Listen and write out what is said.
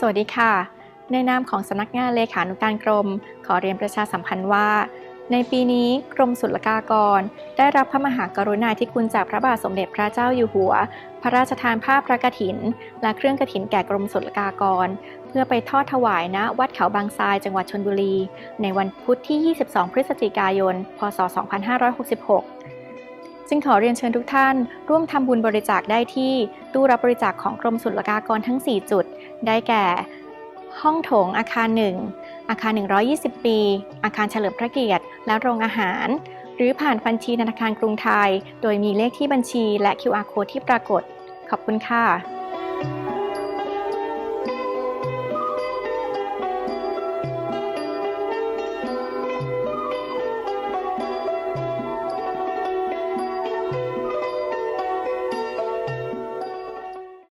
สวัสดีค่ะ ในนามของสำนักงานเลขานุการกรม ขอเรียนประชาสัมพันธ์ว่า ในปีนี้กรมศุลกากร ได้รับพระมหากรุณาธิคุณจากพระบาทสมเด็จพระเจ้าอยู่หัว พระราชทานผ้าพระกฐิน และเครื่องกฐินแก่กรมศุลกากร เพื่อไปทอดถวายณวัดเขาบางทรายจังหวัดชนบุรี ในวันพุธที่ 22 พฤศจิกายน พศ 2566 จึงขอเรียนเชิญทุกท่าน ร่วมทำบุญบริจาคได้ที่ตู้รับบริจาคของกรมศุลกากรทั้ง 4 จุด ได้แก่ ห้องโถงอาคาร 1 อาคาร 120 ปี อาคารเฉลิมพระเกียรติ และโรงอาหาร หรือผ่านบัญชีธนาคารกรุงไทย โดยมีเลขที่บัญชีและ QR code ที่ปรากฏ ขอบคุณค่ะ